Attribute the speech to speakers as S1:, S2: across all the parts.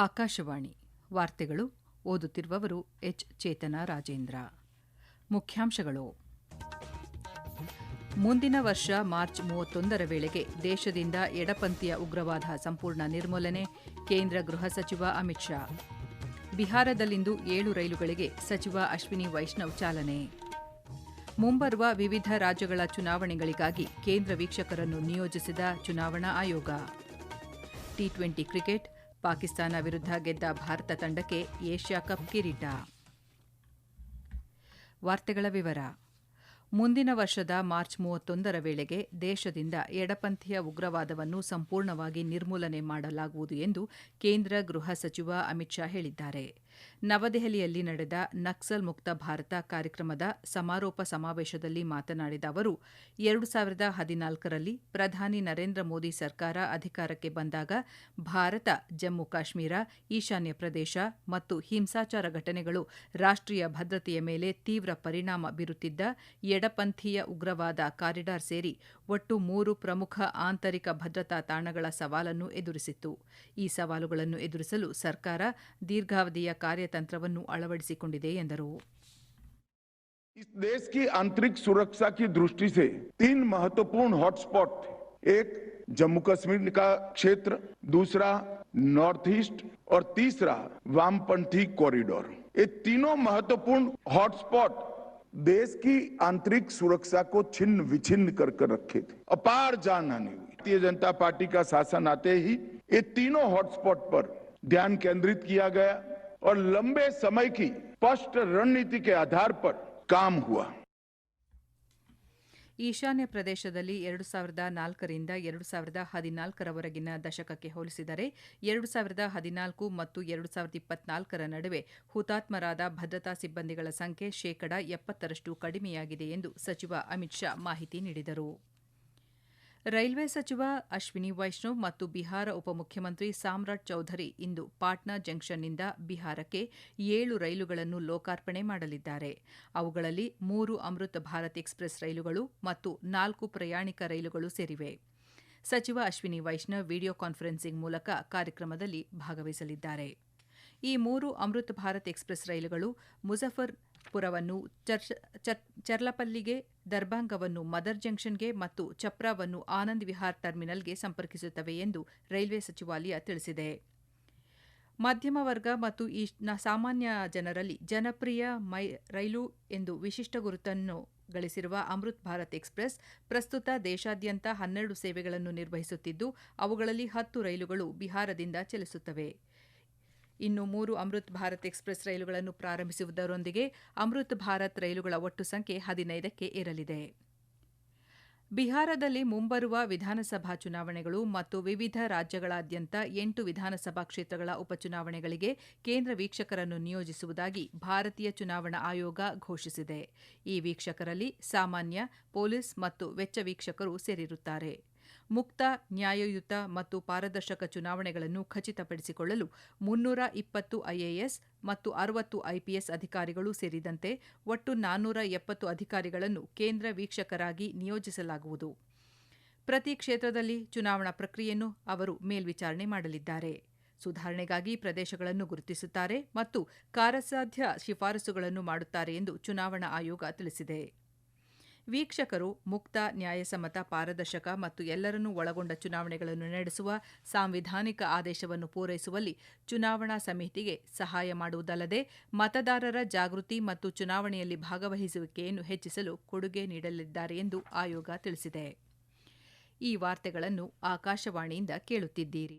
S1: ಆಕಾಶವಾಣಿ. ವಾರ್ತೆಗಳು ಓದುತ್ತಿರುವವರು ಎಚ್. ಚೇತನ ರಾಜೇಂದ್ರ. ಮುಖ್ಯಾಂಶಗಳು. ಮುಂದಿನ ವರ್ಷ ಮಾರ್ಚ್ ಮೂವತ್ತೊಂದರ ವೇಳೆಗೆ ದೇಶದಿಂದ ಎಡಪಂಥೀಯ ಉಗ್ರವಾದ ಸಂಪೂರ್ಣ ನಿರ್ಮೂಲನೆ, ಕೇಂದ್ರ ಗೃಹ ಸಚಿವ ಅಮಿತ್ ಶಾ. ಬಿಹಾರದಲ್ಲಿಂದು ಏಳು ರೈಲುಗಳಿಗೆ ಸಚಿವ ಅಶ್ವಿನಿ ವೈಷ್ಣವ್ ಚಾಲನೆ. ಮುಂಬರುವ ವಿವಿಧ ರಾಜ್ಯಗಳ ಚುನಾವಣೆಗಳಿಗಾಗಿ ಕೇಂದ್ರ ವೀಕ್ಷಕರನ್ನು ನಿಯೋಜಿಸಿದ ಚುನಾವಣಾ ಆಯೋಗ. ಟಿ ಟ್ವೆಂಟಿ ಕ್ರಿಕೆಟ್ ಪಾಕಿಸ್ತಾನ ವಿರುದ್ಧ ಗೆದ್ದ ಭಾರತ ತಂಡಕ್ಕೆ ಏಷ್ಯಾ ಕಪ್ ಕಿರೀಟ. ವಾರ್ತೆಗಳ ವಿವರ. ಮುಂದಿನ ವರ್ಷದ ಮಾರ್ಚ್ ಮೂವತ್ತೊಂದರ ವೇಳೆಗೆ ದೇಶದಿಂದ ಎಡಪಂಥೀಯ ಉಗ್ರವಾದವನ್ನು ಸಂಪೂರ್ಣವಾಗಿ ನಿರ್ಮೂಲನೆ ಮಾಡಲಾಗುವುದು ಎಂದು ಕೇಂದ್ರ ಗೃಹ ಸಚಿವ ಅಮಿತ್ ಶಾ ಹೇಳಿದ್ದಾರೆ. ನವದೆಹಲಿಯಲ್ಲಿ ನಡೆದ ನಕ್ಸಲ್ ಮುಕ್ತ ಭಾರತ ಕಾರ್ಯಕ್ರಮದ ಸಮಾರೋಪ ಸಮಾವೇಶದಲ್ಲಿ ಮಾತನಾಡಿದ ಅವರು, ಎರಡು ಸಾವಿರದ ಹದಿನಾಲ್ಕರಲ್ಲಿ ಪ್ರಧಾನಿ ನರೇಂದ್ರ ಮೋದಿ ಸರ್ಕಾರ ಅಧಿಕಾರಕ್ಕೆ ಬಂದಾಗ ಭಾರತ, ಜಮ್ಮು ಕಾಶ್ಮೀರ, ಈಶಾನ್ಯ ಪ್ರದೇಶ ಮತ್ತು ಹಿಂಸಾಚಾರ ಘಟನೆಗಳು ರಾಷ್ಟ್ರೀಯ ಭದ್ರತೆಯ ಮೇಲೆ ತೀವ್ರ ಪರಿಣಾಮ ಬೀರುತ್ತಿದ್ದ ಎಡಪಂಥೀಯ ಉಗ್ರವಾದ ಕಾರಿಡಾರ್ ಸೇರಿ ಒಟ್ಟು ಮೂರು ಪ್ರಮುಖ ಆಂತರಿಕ ಭದ್ರತಾ ತಾಣಗಳ ಸವಾಲನ್ನು ಎದುರಿಸಿತ್ತು. ಈ ಸವಾಲುಗಳನ್ನು ಎದುರಿಸಲು ಸರ್ಕಾರ ದೀರ್ಘಾವಧಿಯ ಕಾರ್ಯತಂತ್ರವನ್ನು ಅಳವಡಿಸಿಕೊಂಡಿದೆ ಎಂದರು
S2: इस देश की आंतरिक सुरक्षा की दृष्टि से तीन महत्वपूर्ण हॉटस्पॉट थे एक जम्मू कश्मीर का क्षेत्र दूसरा नॉर्थ ईस्ट और तीसरा वामपंथी कॉरिडोर ये तीनों महत्वपूर्ण हॉटस्पॉट देश की आंतरिक सुरक्षा को छिन्न विछिन्न कर कर रखे थे अपार जान हानि हुई भारतीय जनता पार्टी का शासन आते ही ये तीनों हॉटस्पॉट पर ध्यान केंद्रित किया गया और लंबे समय की स्पष्ट रणनीति के आधार पर काम हुआ
S1: ಈಶಾನ್ಯ ಪ್ರದೇಶದಲ್ಲಿ ಎರಡು ಸಾವಿರದ ನಾಲ್ಕರಿಂದ ಎರಡು ಸಾವಿರದ ಹದಿನಾಲ್ಕರವರೆಗಿನ ದಶಕಕ್ಕೆ ಹೋಲಿಸಿದರೆ ಎರಡು ಸಾವಿರದ ಹದಿನಾಲ್ಕು ಮತ್ತು ಎರಡು ಸಾವಿರದ ಇಪ್ಪತ್ನಾಲ್ಕರ ನಡುವೆ ಹುತಾತ್ಮರಾದ ಭದ್ರತಾ ಸಿಬ್ಬಂದಿಗಳ ಸಂಖ್ಯೆ ಶೇಕಡ ಎಪ್ಪತ್ತರಷ್ಟು ಕಡಿಮೆಯಾಗಿದೆ ಎಂದು ಸಚಿವ ಅಮಿತ್ ಶಾ ಮಾಹಿತಿ ನೀಡಿದರು ರೈಲ್ವೆ ಸಚಿವ ಅಶ್ವಿನಿ ವೈಷ್ಣವ್ ಮತ್ತು ಬಿಹಾರ ಉಪಮುಖ್ಯಮಂತ್ರಿ ಸಾಮ್ರಾಟ್ ಚೌಧರಿ ಇಂದು ಪಾಟ್ನಾ ಜಂಕ್ಷನ್ನಿಂದ ಬಿಹಾರಕ್ಕೆ ಏಳು ರೈಲುಗಳನ್ನು ಲೋಕಾರ್ಪಣೆ ಮಾಡಲಿದ್ದಾರೆ. ಅವುಗಳಲ್ಲಿ ಮೂರು ಅಮೃತ ಭಾರತ್ ಎಕ್ಸ್ಪ್ರೆಸ್ ರೈಲುಗಳು ಮತ್ತು ನಾಲ್ಕು ಪ್ರಯಾಣಿಕ ರೈಲುಗಳು ಸೇರಿವೆ. ಸಚಿವ ಅಶ್ವಿನಿ ವೈಷ್ಣವ್ ವಿಡಿಯೋ ಕಾನ್ಫರೆನ್ಸಿಂಗ್ ಮೂಲಕ ಕಾರ್ಯಕ್ರಮದಲ್ಲಿ ಭಾಗವಹಿಸಲಿದ್ದಾರೆ. ಈ ಮೂರು ಅಮೃತ ಭಾರತ್ ಎಕ್ಸ್ಪ್ರೆಸ್ ರೈಲುಗಳು ಮುಜಫರ್ಪುರವನ್ನು ಚರ್ಲಪಲ್ಲಿಗೆ, ದರ್ಭಾಂಗವನ್ನು ಮದರ್ ಜಂಕ್ಷನ್ಗೆ ಮತ್ತು ಚಪ್ರಾವನ್ನು ಆನಂದ್ ವಿಹಾರ್ ಟರ್ಮಿನಲ್ಗೆ ಸಂಪರ್ಕಿಸುತ್ತವೆ ಎಂದು ರೈಲ್ವೆ ಸಚಿವಾಲಯ ತಿಳಿಸಿದೆ. ಮಧ್ಯಮ ವರ್ಗ ಮತ್ತು ಈ ಸಾಮಾನ್ಯ ಜನರಲ್ಲಿ ಜನಪ್ರಿಯ ಮೈ, ರೈಲು ಎಂದು ವಿಶಿಷ್ಟ ಗುರುತನ್ನು ಗಳಿಸಿರುವ ಅಮೃತ್ ಭಾರತ್ ಎಕ್ಸ್ಪ್ರೆಸ್ ಪ್ರಸ್ತುತ ದೇಶಾದ್ಯಂತ ಹನ್ನೆರಡು ಸೇವೆಗಳನ್ನು ನಿರ್ವಹಿಸುತ್ತಿದ್ದು, ಅವುಗಳಲ್ಲಿ ಹತ್ತು ರೈಲುಗಳು ಬಿಹಾರದಿಂದ ಚಲಿಸುತ್ತವೆ. ಇನ್ನು ಮೂರು ಅಮೃತ್ ಭಾರತ್ ಎಕ್ಸ್ಪ್ರೆಸ್ ರೈಲುಗಳನ್ನು ಪ್ರಾರಂಭಿಸುವುದರೊಂದಿಗೆ ಅಮೃತ್ ಭಾರತ್ ರೈಲುಗಳ ಒಟ್ಟು ಸಂಖ್ಯೆ ಹದಿನೈದಕ್ಕೆ ಏರಲಿದೆ. ಬಿಹಾರದಲ್ಲಿ ಮುಂಬರುವ ವಿಧಾನಸಭಾ ಚುನಾವಣೆಗಳು ಮತ್ತು ವಿವಿಧ ರಾಜ್ಯಗಳಾದ್ಯಂತ ಎಂಟು ವಿಧಾನಸಭಾ ಕ್ಷೇತ್ರಗಳ ಉಪಚುನಾವಣೆಗಳಿಗೆ ಕೇಂದ್ರ ವೀಕ್ಷಕರನ್ನು ನಿಯೋಜಿಸುವುದಾಗಿ ಭಾರತೀಯ ಚುನಾವಣಾ ಆಯೋಗ ಘೋಷಿಸಿದೆ. ಈ ವೀಕ್ಷಕರಲ್ಲಿ ಸಾಮಾನ್ಯ, ಪೊಲೀಸ್ ಮತ್ತು ವೆಚ್ಚ ವೀಕ್ಷಕರು ಸೇರಿರುತ್ತಾರೆ. ಮುಕ್ತ, ನ್ಯಾಯಯುತ ಮತ್ತು ಪಾರದರ್ಶಕ ಚುನಾವಣೆಗಳನ್ನು ಖಚಿತಪಡಿಸಿಕೊಳ್ಳಲು ಮುನ್ನೂರ ಇಪ್ಪತ್ತು ಐಎಎಸ್ ಮತ್ತು ಅರವತ್ತು ಐಪಿಎಸ್ ಅಧಿಕಾರಿಗಳು ಸೇರಿದಂತೆ ಒಟ್ಟು ನಾನ್ನೂರ ಎಪ್ಪತ್ತು ಅಧಿಕಾರಿಗಳನ್ನು ಕೇಂದ್ರ ವೀಕ್ಷಕರಾಗಿ ನಿಯೋಜಿಸಲಾಗುವುದು. ಪ್ರತಿ ಕ್ಷೇತ್ರದಲ್ಲಿ ಚುನಾವಣಾ ಪ್ರಕ್ರಿಯೆಯನ್ನು ಅವರು ಮೇಲ್ವಿಚಾರಣೆ ಮಾಡಲಿದ್ದಾರೆ. ಸುಧಾರಣೆಗಾಗಿ ಪ್ರದೇಶಗಳನ್ನು ಗುರುತಿಸುತ್ತಾರೆ ಮತ್ತು ಕಾರ್ಯಸಾಧ್ಯ ಶಿಫಾರಸುಗಳನ್ನು ಮಾಡುತ್ತಾರೆ ಎಂದು ಚುನಾವಣಾ ಆಯೋಗ ತಿಳಿಸಿದೆ. ವೀಕ್ಷಕರು ಮುಕ್ತ ನ್ಯಾಯಸಮ್ಮತ, ಪಾರದರ್ಶಕ ಮತ್ತು ಎಲ್ಲರನ್ನೂ ಒಳಗೊಂಡ ಚುನಾವಣೆಗಳನ್ನು ನಡೆಸುವ ಸಾಂವಿಧಾನಿಕ ಆದೇಶವನ್ನು ಪೂರೈಸುವಲ್ಲಿ ಚುನಾವಣಾ ಸಮಿತಿಗೆ ಸಹಾಯ ಮಾಡುವುದಲ್ಲದೆ ಮತದಾರರ ಜಾಗೃತಿ ಮತ್ತು ಚುನಾವಣೆಯಲ್ಲಿ ಭಾಗವಹಿಸುವಿಕೆಯನ್ನು ಹೆಚ್ಚಿಸಲು ಕೊಡುಗೆ ನೀಡಲಿದ್ದಾರೆ ಎಂದು ಆಯೋಗ ತಿಳಿಸಿದೆ. ಈ ವಾರ್ತೆಗಳನ್ನು ಆಕಾಶವಾಣಿಯಿಂದ ಕೇಳುತ್ತಿದ್ದೀರಿ.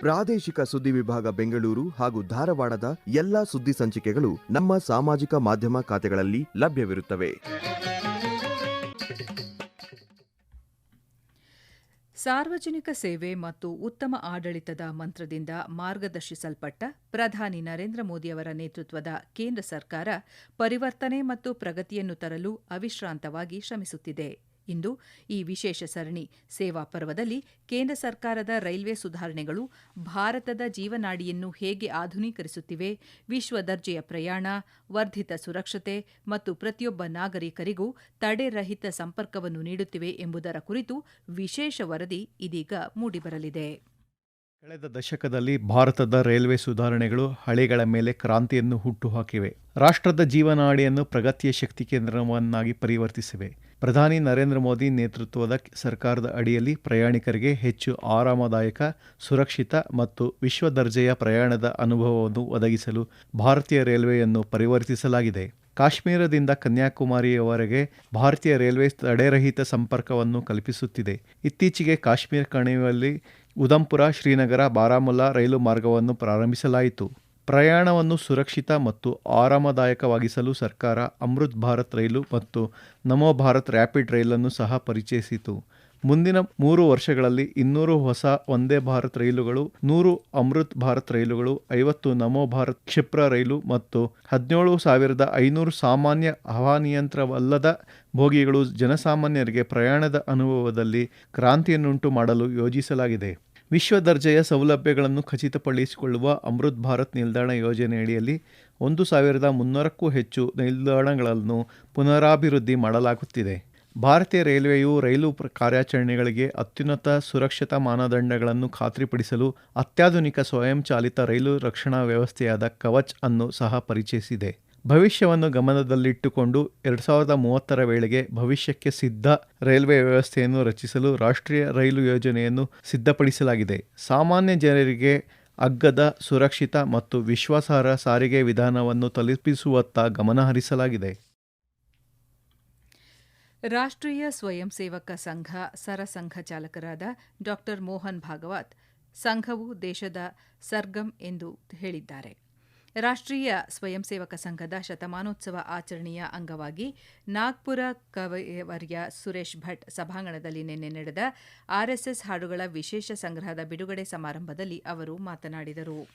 S3: ಪ್ರಾದೇಶಿಕ ಸುದ್ದಿ ವಿಭಾಗ ಬೆಂಗಳೂರು ಹಾಗೂ ಧಾರವಾಡದ ಎಲ್ಲಾ ಸುದ್ದಿ ಸಂಚಿಕೆಗಳು ನಮ್ಮ ಸಾಮಾಜಿಕ ಮಾಧ್ಯಮ ಖಾತೆಗಳಲ್ಲಿ ಲಭ್ಯವಿರುತ್ತವೆ.
S1: ಸಾರ್ವಜನಿಕ ಸೇವೆ ಮತ್ತು ಉತ್ತಮ ಆಡಳಿತದ ಮಂತ್ರದಿಂದ ಮಾರ್ಗದರ್ಶಿಸಲ್ಪಟ್ಟ ಪ್ರಧಾನಿ ನರೇಂದ್ರ ಮೋದಿಯವರ ನೇತೃತ್ವದ ಕೇಂದ್ರ ಸರ್ಕಾರ ಪರಿವರ್ತನೆ ಮತ್ತು ಪ್ರಗತಿಯನ್ನು ತರಲು ಅವಿಶ್ರಾಂತವಾಗಿ ಶ್ರಮಿಸುತ್ತಿದೆ. ಇಂದು ಈ ವಿಶೇಷ ಸರಣಿ ಸೇವಾ ಪರ್ವದಲ್ಲಿ ಕೇಂದ್ರ ಸರ್ಕಾರದ ರೈಲ್ವೆ ಸುಧಾರಣೆಗಳು ಭಾರತದ ಜೀವನಾಡಿಯನ್ನು ಹೇಗೆ ಆಧುನೀಕರಿಸುತ್ತಿವೆ, ವಿಶ್ವ ದರ್ಜೆಯ ಪ್ರಯಾಣ, ವರ್ಧಿತ ಸುರಕ್ಷತೆ ಮತ್ತು ಪ್ರತಿಯೊಬ್ಬ ನಾಗರಿಕರಿಗೂ ತಡೆರಹಿತ ಸಂಪರ್ಕವನ್ನು ನೀಡುತ್ತಿವೆ ಎಂಬುದರ ಕುರಿತು ವಿಶೇಷ ವರದಿ ಇದೀಗ ಮೂಡಿಬರಲಿದೆ.
S4: ಕಳೆದ ದಶಕದಲ್ಲಿ ಭಾರತದ ರೈಲ್ವೆ ಸುಧಾರಣೆಗಳು ಹಳಿಗಳ ಮೇಲೆ ಕ್ರಾಂತಿಯನ್ನು ಹುಟ್ಟುಹಾಕಿವೆ ರಾಷ್ಟ್ರದ ಜೀವನಾಡಿಯನ್ನು ಪ್ರಗತಿಯ ಶಕ್ತಿ ಕೇಂದ್ರವನ್ನಾಗಿ ಪರಿವರ್ತಿಸಿವೆ. ಪ್ರಧಾನಿ ನರೇಂದ್ರ ಮೋದಿ ನೇತೃತ್ವದ ಸರ್ಕಾರದ ಅಡಿಯಲ್ಲಿ ಪ್ರಯಾಣಿಕರಿಗೆ ಹೆಚ್ಚು ಆರಾಮದಾಯಕ, ಸುರಕ್ಷಿತ ಮತ್ತು ವಿಶ್ವ ದರ್ಜೆಯ ಪ್ರಯಾಣದ ಅನುಭವವನ್ನು ಒದಗಿಸಲು ಭಾರತೀಯ ರೈಲ್ವೆಯನ್ನು ಪರಿವರ್ತಿಸಲಾಗಿದೆ. ಕಾಶ್ಮೀರದಿಂದ ಕನ್ಯಾಕುಮಾರಿಯವರೆಗೆ ಭಾರತೀಯ ರೈಲ್ವೆ ತಡೆರಹಿತ ಸಂಪರ್ಕವನ್ನು ಕಲ್ಪಿಸುತ್ತಿದೆ. ಇತ್ತೀಚೆಗೆ ಕಾಶ್ಮೀರ ಕಣಿವೆಯಲ್ಲಿ ಉದಂಪುರ ಶ್ರೀನಗರ, ಬಾರಾಮುಲ್ಲಾ ರೈಲು ಮಾರ್ಗವನ್ನು ಪ್ರಾರಂಭಿಸಲಾಯಿತು. ಪ್ರಯಾಣವನ್ನು ಸುರಕ್ಷಿತ ಮತ್ತು ಆರಾಮದಾಯಕವಾಗಿಸಲು ಸರ್ಕಾರ ಅಮೃತ್ ಭಾರತ್ ರೈಲು ಮತ್ತು ನಮೋ ಭಾರತ್ ರ್ಯಾಪಿಡ್ ರೈಲನ್ನು ಸಹ ಪರಿಚಯಿಸಿತು. ಮುಂದಿನ ಮೂರು ವರ್ಷಗಳಲ್ಲಿ ಇನ್ನೂರು ಹೊಸ ವಂದೇ ಭಾರತ್ ರೈಲುಗಳು, ನೂರು ಅಮೃತ್ ಭಾರತ್ ರೈಲುಗಳು, ಐವತ್ತು ನಮೋ ಭಾರತ್ ಕ್ಷಿಪ್ರ ರೈಲು ಮತ್ತು ಹದಿನೇಳು ಸಾವಿರದ ಐನೂರು ಸಾಮಾನ್ಯ ಹವಾನಿಯಂತ್ರವಲ್ಲದ ಬೋಗಿಗಳು ಜನಸಾಮಾನ್ಯರಿಗೆ ಪ್ರಯಾಣದ ಅನುಭವದಲ್ಲಿ ಕ್ರಾಂತಿಯನ್ನುಂಟು ಮಾಡಲು ಯೋಜಿಸಲಾಗಿದೆ. ವಿಶ್ವ ದರ್ಜೆಯ ಸೌಲಭ್ಯಗಳನ್ನು ಖಚಿತಪಡಿಸಿಕೊಳ್ಳುವ ಅಮೃತ್ ಭಾರತ್ ನಿಲ್ದಾಣ ಯೋಜನೆಯಡಿಯಲ್ಲಿ ಒಂದು ಸಾವಿರದ ಮುನ್ನೂರಕ್ಕೂ ಹೆಚ್ಚು ನಿಲ್ದಾಣಗಳನ್ನು ಪುನರಾಭಿವೃದ್ಧಿ ಮಾಡಲಾಗುತ್ತಿದೆ. ಭಾರತೀಯ ರೈಲ್ವೆಯು ರೈಲು ಕಾರ್ಯಾಚರಣೆಗಳಿಗೆ ಅತ್ಯುನ್ನತ ಸುರಕ್ಷತಾ ಮಾನದಂಡಗಳನ್ನು ಖಾತ್ರಿಪಡಿಸಲು ಅತ್ಯಾಧುನಿಕ ಸ್ವಯಂಚಾಲಿತ ರೈಲು ರಕ್ಷಣಾ ವ್ಯವಸ್ಥೆಯಾದ ಕವಚ್ ಅನ್ನು ಸಹ ಪರಿಚಯಿಸಿದೆ. ಭವಿಷ್ಯವನ್ನು ಗಮನದಲ್ಲಿಟ್ಟುಕೊಂಡು ಎರಡು ಸಾವಿರದ ಮೂವತ್ತರ ವೇಳೆಗೆ ಭವಿಷ್ಯಕ್ಕೆ ಸಿದ್ಧ ರೈಲ್ವೆ ವ್ಯವಸ್ಥೆಯನ್ನು ರಚಿಸಲು ರಾಷ್ಟ್ರೀಯ ರೈಲು ಯೋಜನೆಯನ್ನು ಸಿದ್ಧಪಡಿಸಲಾಗಿದೆ. ಸಾಮಾನ್ಯ ಜನರಿಗೆ ಅಗ್ಗದ, ಸುರಕ್ಷಿತ ಮತ್ತು ವಿಶ್ವಾಸಾರ್ಹ ಸಾರಿಗೆ ವಿಧಾನವನ್ನು ತಲುಪಿಸುವತ್ತ ಗಮನಹರಿಸಲಾಗಿದೆ
S1: ರಾಷ್ಟ್ರೀಯ ಸ್ವಯಂ ಸೇವಕ ಸಂಘ ಸರಸಂಘ ಚಾಲಕರಾದ ಡಾ ಮೋಹನ್ ಭಾಗವತ್, ಸಂಘವು ದೇಶದ ಸರ್ಗಂ ಎಂದು ಹೇಳಿದ್ದಾರೆ. ರಾಷ್ಟ್ರೀಯ ಸ್ವಯಂ ಸೇವಕ ಸಂಘದ ಶತಮಾನೋತ್ಸವ ಆಚರಣೆಯ ಅಂಗವಾಗಿ ನಾಗ್ಪುರ ಕವಯವರ್ಯ ಸುರೇಶ್ ಭಟ್ ಸಭಾಂಗಣದಲ್ಲಿ ನಿನ್ನೆ ನಡೆದ ಆರ್ಎಸ್ಎಸ್ ಹಾಡುಗಳ ವಿಶೇಷ ಸಂಗ್ರಹದ ಬಿಡುಗಡೆ ಸಮಾರಂಭದಲ್ಲಿ ಅವರು ಮಾತನಾಡಿದರು.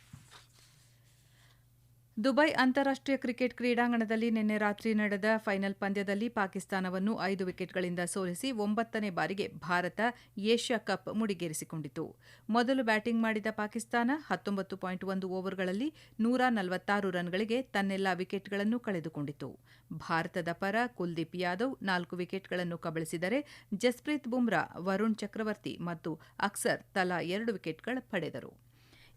S1: ದುಬೈ ಅಂತಾರಾಷ್ಟ್ರೀಯ ಕ್ರಿಕೆಟ್ ಕ್ರೀಡಾಂಗಣದಲ್ಲಿ ನಿನ್ನೆ ರಾತ್ರಿ ನಡೆದ ಫೈನಲ್ ಪಂದ್ಯದಲ್ಲಿ ಪಾಕಿಸ್ತಾನವನ್ನು ಐದು ವಿಕೆಟ್ಗಳಿಂದ ಸೋಲಿಸಿ ಒಂಬತ್ತನೇ ಬಾರಿಗೆ ಭಾರತ ಏಷ್ಯಾ ಕಪ್ ಮುಡಿಗೇರಿಸಿಕೊಂಡಿತು. ಮೊದಲು ಬ್ಯಾಟಿಂಗ್ ಮಾಡಿದ ಪಾಕಿಸ್ತಾನ ಹತ್ತೊಂಬತ್ತು ಪಾಯಿಂಟ್ ಒಂದು ಓವರ್ಗಳಲ್ಲಿ ನೂರ ನಲವತ್ತಾರು ರನ್ಗಳಿಗೆ ತನ್ನೆಲ್ಲಾ ವಿಕೆಟ್ಗಳನ್ನು ಕಳೆದುಕೊಂಡಿತು. ಭಾರತದ ಪರ ಕುಲ್ದೀಪ್ ಯಾದವ್ ನಾಲ್ಕು ವಿಕೆಟ್ಗಳನ್ನು ಕಬಳಿಸಿದರೆ ಜಸ್ಪ್ರೀತ್ ಬುಮ್ರಾ, ವರುಣ್ ಚಕ್ರವರ್ತಿ ಮತ್ತು ಅಕ್ಸರ್ ತಲಾ ಎರಡು ವಿಕೆಟ್ಗಳ ಪಡೆದರು.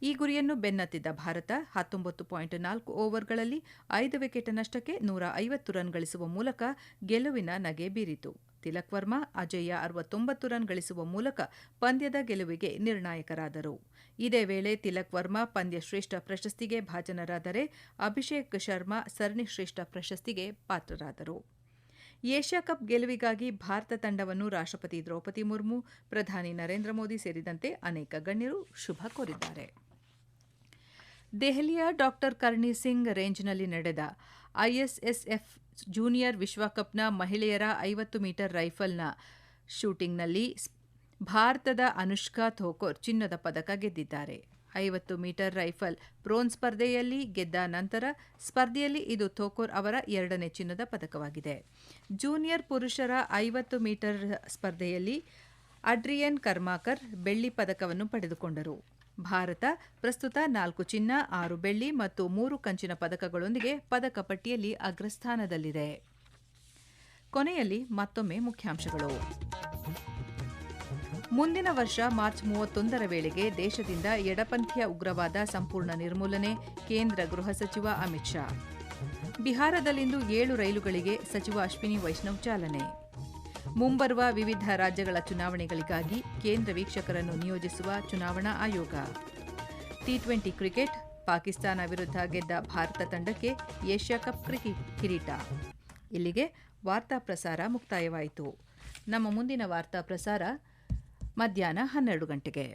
S1: ಈ ಗುರಿಯನ್ನು ಬೆನ್ನತ್ತಿದ್ದ ಭಾರತ ಹತ್ತೊಂಬತ್ತು ಪಾಯಿಂಟ್ ನಾಲ್ಕು ಓವರ್ಗಳಲ್ಲಿ ಐದು ವಿಕೆಟ್ ನಷ್ಟಕ್ಕೆ ನೂರ ಐವತ್ತು ರನ್ ಗಳಿಸುವ ಮೂಲಕ ಗೆಲುವಿನ ನಗೆ ಬೀರಿತು. ತಿಲಕ್ ವರ್ಮಾ ಅಜಯ್ಯ ಅರವತ್ತೊಂಬತ್ತು ರನ್ ಗಳಿಸುವ ಮೂಲಕ ಪಂದ್ಯದ ಗೆಲುವಿಗೆ ನಿರ್ಣಾಯಕರಾದರು. ಇದೇ ವೇಳೆ ತಿಲಕ್ ವರ್ಮಾ ಪಂದ್ಯ ಶ್ರೇಷ್ಠ ಪ್ರಶಸ್ತಿಗೆ ಭಾಜನರಾದರೆ ಅಭಿಷೇಕ್ ಶರ್ಮಾ ಸರಣಿ ಶ್ರೇಷ್ಠ ಪ್ರಶಸ್ತಿಗೆ ಪಾತ್ರರಾದರು. ಏಷ್ಯಾ ಕಪ್ ಗೆಲುವಿಗಾಗಿ ಭಾರತ ತಂಡವನ್ನು ರಾಷ್ಟ್ರಪತಿ ದ್ರೌಪದಿ ಮುರ್ಮು, ಪ್ರಧಾನಿ ನರೇಂದ್ರ ಮೋದಿ ಸೇರಿದಂತೆ ಅನೇಕ ಗಣ್ಯರು ಶುಭ ಕೋರಿದ್ದಾರೆ. ದೆಹಲಿಯ ಡಾಕ್ಟರ್ ಕರ್ಣಿ ಸಿಂಗ್ ರೇಂಜ್ನಲ್ಲಿ ನಡೆದ ಐಎಸ್ಎಸ್ಎಫ್ ಜೂನಿಯರ್ ವಿಶ್ವಕಪ್ನ ಮಹಿಳೆಯರ ಐವತ್ತು ಮೀಟರ್ ರೈಫಲ್ನ ಶೂಟಿಂಗ್ನಲ್ಲಿ ಭಾರತದ ಅನುಷ್ಕಾ ಥೋಕೋರ್ ಚಿನ್ನದ ಪದಕ ಗೆದ್ದಿದ್ದಾರೆ. ಐವತ್ತು ಮೀಟರ್ ರೈಫಲ್ ಬ್ರೋನ್ಸ್ ಸ್ಪರ್ಧೆಯಲ್ಲಿ ಗೆದ್ದ ನಂತರ ಸ್ಪರ್ಧೆಯಲ್ಲಿ ಇದು ಥೋಕೋರ್ ಅವರ ಎರಡನೇ ಚಿನ್ನದ ಪದಕವಾಗಿದೆ. ಜೂನಿಯರ್ ಪುರುಷರ ಐವತ್ತು ಮೀಟರ್ ಸ್ಪರ್ಧೆಯಲ್ಲಿ ಅಡ್ರಿಯನ್ ಕರ್ಮಾಕರ್ ಬೆಳ್ಳಿ ಪದಕವನ್ನು ಪಡೆದುಕೊಂಡರು. ಭಾರತ ಪ್ರಸ್ತುತ ನಾಲ್ಕು ಚಿನ್ನ, ಆರು ಬೆಳ್ಳಿ ಮತ್ತು ಮೂರು ಕಂಚಿನ ಪದಕಗಳೊಂದಿಗೆ ಪದಕ ಪಟ್ಟಿಯಲ್ಲಿ ಅಗ್ರಸ್ಥಾನದಲ್ಲಿದೆ. ಕೊನೆಯಲ್ಲಿ ಮತ್ತೊಮ್ಮೆ ಮುಖ್ಯಾಂಶಗಳು. ಮುಂದಿನ ವರ್ಷ ಮಾರ್ಚ್ ಮೂವತ್ತೊಂದರ ವೇಳೆಗೆ ದೇಶದಿಂದ ಎಡಪಂಥೀಯ ಉಗ್ರವಾದ ಸಂಪೂರ್ಣ ನಿರ್ಮೂಲನೆ, ಕೇಂದ್ರ ಗೃಹ ಸಚಿವ ಅಮಿತ್ ಶಾ. ಬಿಹಾರದಲ್ಲಿಂದು ಏಳು ರೈಲುಗಳಿಗೆ ಸಚಿವ ಅಶ್ವಿನಿ ವೈಷ್ಣವ್ ಚಾಲನೆ. ಮುಂಬರುವ ವಿವಿಧ ರಾಜ್ಯಗಳ ಚುನಾವಣೆಗಳಿಗಾಗಿ ಕೇಂದ್ರ ವೀಕ್ಷಕರನ್ನು ನಿಯೋಜಿಸುವ ಚುನಾವಣಾ ಆಯೋಗ. ಟಿ ಟ್ವೆಂಟಿ ಕ್ರಿಕೆಟ್, ಪಾಕಿಸ್ತಾನ ವಿರುದ್ಧ ಗೆದ್ದ ಭಾರತ ತಂಡಕ್ಕೆ ಏಷ್ಯಾ ಕಪ್ ಕ್ರಿಕೆಟ್ ಕಿರೀಟ. ಇಲ್ಲಿಗೆ ವಾರ್ತಾ ಪ್ರಸಾರ ಮುಕ್ತಾಯವಾಯಿತು. ನಮ್ಮ ಮುಂದಿನ ವಾರ್ತಾ ಪ್ರಸಾರ ಮಧ್ಯಾಹ್ನ ಹನ್ನೆರಡು ಗಂಟೆಗೆ.